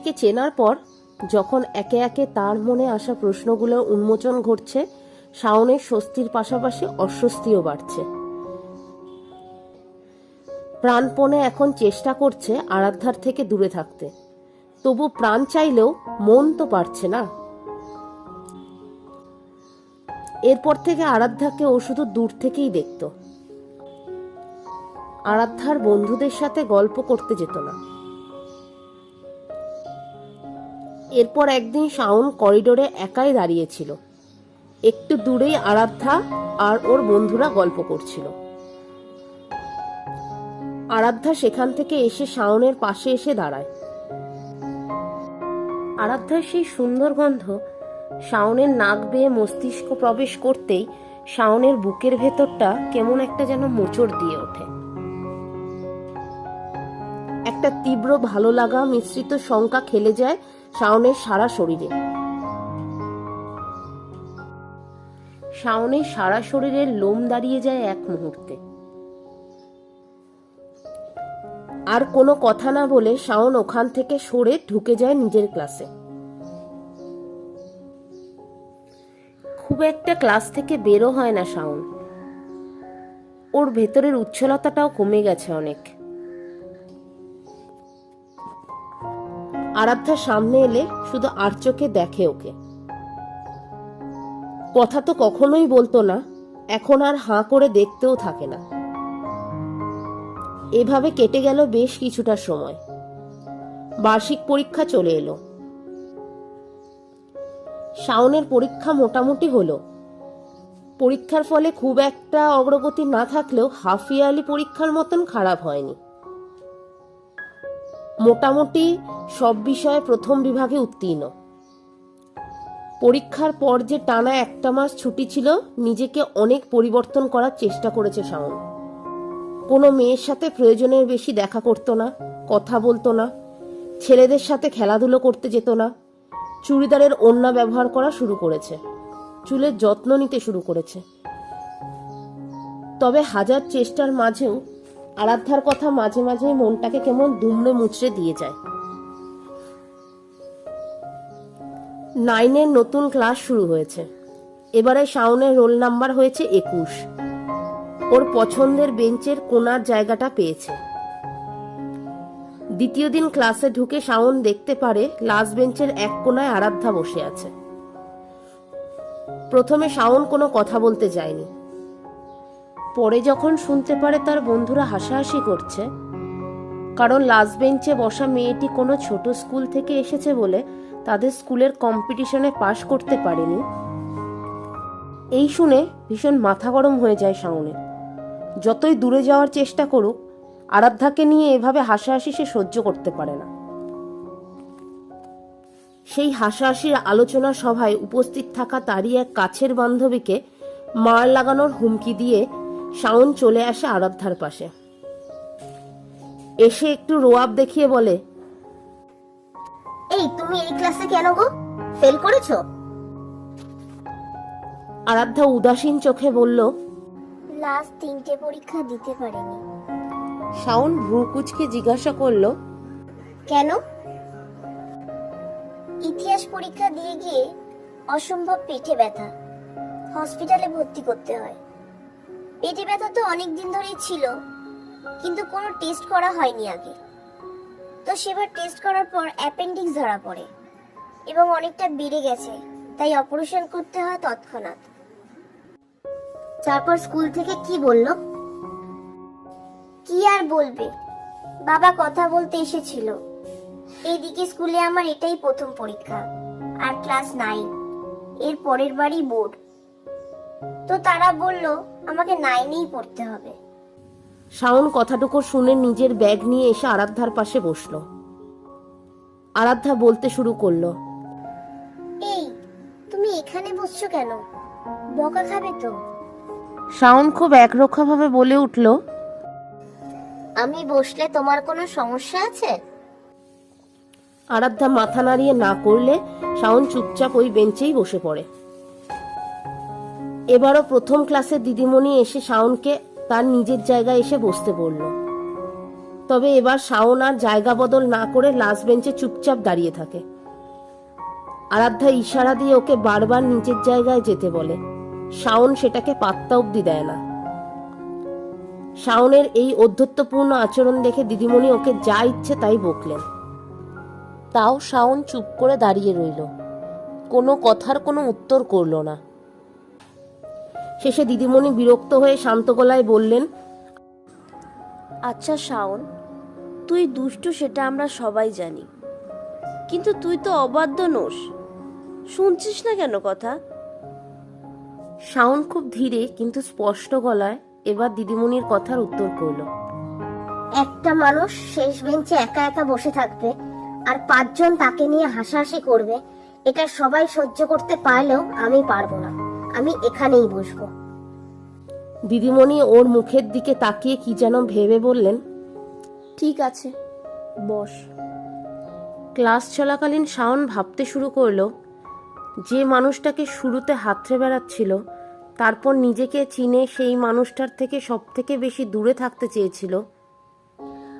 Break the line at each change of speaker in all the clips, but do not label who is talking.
নিজেকে চেনার পর, যখন একে একে তার মনে আসা প্রশ্নগুলোর উন্মোচন ঘটছে, শাওনের স্বস্তির পাশাপাশি অস্বস্তিও বাড়ছে। প্রাণপণে এখন চেষ্টা করছে আরাধ্যার থেকে দূরে থাকতে। তবু প্রাণ চাইলেও মন তো পারছে না। এরপর থেকে আরাধ্যাকে ও শুধু দূর থেকেই দেখত। আরাধ্যার বন্ধুদের সাথে গল্প করতে যেত না। এরপর একদিন শাওন করিডোরে একাই দাঁড়িয়েছিল একটু দূরেই আরাধ্যা আর ওর বন্ধুরা গল্প করছিল। আরাধ্যা সেখান থেকে এসে শাওনের পাশে এসে দাঁড়ায়। আরাধ্যার সেই সুন্দর গন্ধ শাওনের নাক বেয়ে মস্তিষ্ক প্রবেশ করতেই শাওনের বুকের ভেতরটা কেমন একটা যেন মোচড় দিয়ে ওঠে। একটা তীব্র ভালো লাগা মিশ্রিত শঙ্কা খেলে যায় শাওনের সারা শরীরে। শাওনের সারা শরীরের লোম দাঁড়িয়ে যায় এক মুহূর্তে। আর কোনো কথা না বলে শাওন ওখান থেকে সরে ঢুকে যায় নিজের ক্লাসে। খুব একটা ক্লাস থেকে বেরো হয় না শাওন। ওর ভেতরের উচ্ছলতাটাও কমে গেছে অনেক। আরাধ্যা সামনে এলে শুধু আর চোখে দেখে ওকে। কথা তো কখনোই বলতো না, এখন আর হাঁ করে দেখতেও থাকে না। এভাবে কেটে গেল বেশ কিছুটা সময়। বার্ষিক পরীক্ষা চলে এলো। শাওনের পরীক্ষা মোটামুটি হলো। পরীক্ষার ফলে খুব একটা অগ্রগতি না থাকলেও হাফ ইয়ারলি পরীক্ষার মতন খারাপ হয়নি। মোটামুটি সব বিষয়ে প্রথম বিভাগে উত্তীর্ণ। পরীক্ষার পর যে টানা একটা মাস ছুটি ছিল, নিজেকে অনেক পরিবর্তন করার চেষ্টা করেছে শাওন। কোনো মেয়ের সাথে প্রয়োজনের বেশি দেখা করতো না, কথা বলতো না, ছেলেদের সাথে খেলাধুলো করতে যেত না, চুড়িদারের ওড়না ব্যবহার করা শুরু করেছে, চুলের যত্ন নিতে শুরু করেছে। তবে হাজার চেষ্টার মাঝেও আরাধ্যার কথা মাঝে মাঝে মনটাকে কেমন দুমড়ে মুচড়ে দিয়ে যায়। নাইনের নতুন ক্লাস শুরু হয়েছে। এবারে শাওনের রোল নাম্বার হয়েছে একুশ। ওর পছন্দের বেঞ্চের কোনার জায়গাটা পেয়েছে। দ্বিতীয় দিন ক্লাসে ঢুকে শাওন দেখতে পারে লাস্ট বেঞ্চের এক কোনায় আরাধ্যা বসে আছে। প্রথমে শাওন কোনো কথা বলতে যায়নি। পরে যখন শুনতে পারে তার বন্ধুরা হাসাহাসি করছে, কারণ লাস্ট বেঞ্চে বসা মেয়েটি কোনো ছোট স্কুল থেকে এসেছে বলে তাদের স্কুলের কম্পিটিশনে পাশ করতে পারেনি। এই শুনে ভীষণ মাথা গরম হয়ে যায় শাওনের। যতই দূরে যাওয়ার চেষ্টা করুক, আরাধ্যাকে নিয়ে এভাবে হাসাহাসি সে সহ্য করতে পারে না। সেই হাসাহাসির আলোচনা সভায় উপস্থিত থাকা তারই এক কাছের বান্ধবীকে মার লাগানোর হুমকি দিয়ে শাওন চলে আসে আরাধ্যার পাশে। এসে একটু রোয়াব দেখিয়ে বলে
এই তুমি এই ক্লাসে কেন গো? ফেল করেছ?
আরাধ্যা উদাসীন চোখে বলল
লাস্ট তিনটে পরীক্ষা দিতে পারিনি।
শাওন ভ্রুকুচকে জিজ্ঞাসা করল
কেন? ইতিহাস পরীক্ষা দিয়ে গিয়ে অসম্ভব পেটে ব্যথা। হসপিটালে ভর্তি করতে হয়। পেটে ব্যথা তো অনেক দিন ধরেই ছিল, কিন্তু কোনো টেস্ট করা হয়নি আগে। তো সেবার টেস্ট করার পর অ্যাপেন্ডিক্স ধরা পড়ে এবং অনেকটা বেড়ে গেছে, তাই অপারেশন করতে হয় তৎক্ষণাৎ। তারপর স্কুল থেকে কি বলল? কি আর বলবে? বাবা কথা বলতে এসেছিল। এইদিকে স্কুলে আমার এটাই প্রথম পরীক্ষা, আর ক্লাস নাইন এর পরের বারই বোর্ড তো তারা বলল আমাকে নাইনেই পড়তে হবে।
শাওন কথাটুকু শুনে নিজের ব্যাগ নিয়ে এসে আরাধ্যার পাশে বসল। আরাধ্যা বলতে শুরু করল
এই তুমি এখানে বসছো কেন? বকা খাবে তো।
শাওন খুব একরক্ষাভাবে বলে উঠল
আমি বসলে তোমার কোনো সমস্যা আছে?
আরাধ্যা মাথা নাড়িয়ে না করলে শাওন চুপচাপ ওই বেঞ্চেই বসে পড়ে। এবারও প্রথম ক্লাসের দিদিমণি এসে শাওনকে তার নিজের জায়গায় এসে বসতে বলল। তবে এবার শাওন আর জায়গা বদল না করে লাস্ট বেঞ্চে চুপচাপ দাঁড়িয়ে থাকে। আরাধ্যা ইশারা দিয়ে ওকে বারবার নিজের জায়গায় যেতে বলে। শাওন সেটাকে পাত্তা অব্দি দেয় না। শাওনের এই অধ্যত্বপূর্ণ আচরণ দেখে দিদিমণি ওকে যা ইচ্ছে তাই বকলেন। তাও শাওন চুপ করে দাঁড়িয়ে রইল। কোনো কথার কোনো উত্তর করল না। শেষে দিদিমণি বিরক্ত হয়ে শান্ত গলায় বললেন
আচ্ছা শাওন তুই দুষ্টু সেটা আমরা সবাই জানি। কিন্তু তুই তো অবাধ্য নোস। শুনছিস না কেন কথা?
শাওন খুব ধীরে কিন্তু স্পষ্ট গলায় এবার দিদিমণির কথার উত্তর করল
একটা মানুষ শেষ বেঞ্চে একা একা বসে থাকবে আর পাঁচজন তাকে নিয়ে হাসাহাসি করবে এটা সবাই সহ্য করতে পারলেও আমি পারব না। আমি এখানেই বসবো।
দিদিমণি ওর মুখের দিকে তাকিয়ে কি যেন ভেবে বললেন
ঠিক আছে বস।
ক্লাস চলাকালীন শাওন ভাবতে শুরু করল যে মানুষটাকে শুরুতে হাতড়ে বেড়াচ্ছিল তারপর নিজেকে চিনে সেই মানুষটার থেকে সব থেকে বেশি দূরে থাকতে চেয়েছিল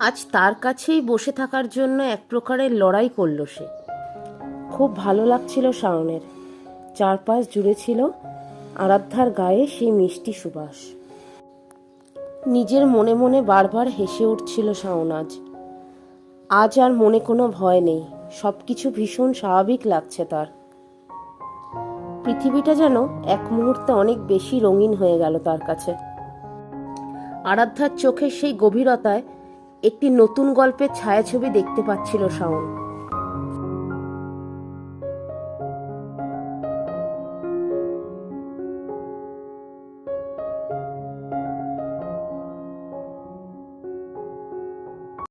আজ তার কাছেই বসে থাকার জন্য এক প্রকারের লড়াই করল সে। খুব ভালো লাগছিল শাওনের। চারপাশ জুড়ে ছিল আরাধ্যার গায়ে সেই মিষ্টি সুবাস। নিজের মনে মনে বারবার হেসে উঠছিল শাওন আজ আজ আর মনে কোনো ভয় নেই, সবকিছু ভীষণ স্বাভাবিক লাগছে তার। পৃথিবীটা যেন এক মুহূর্তে অনেক বেশি রঙিন হয়ে গেল তার কাছে। আরাধ্যার চোখের সেই গভীরতায় একটি নতুন গল্পের ছায়াছবি দেখতে পাচ্ছিল শাওন।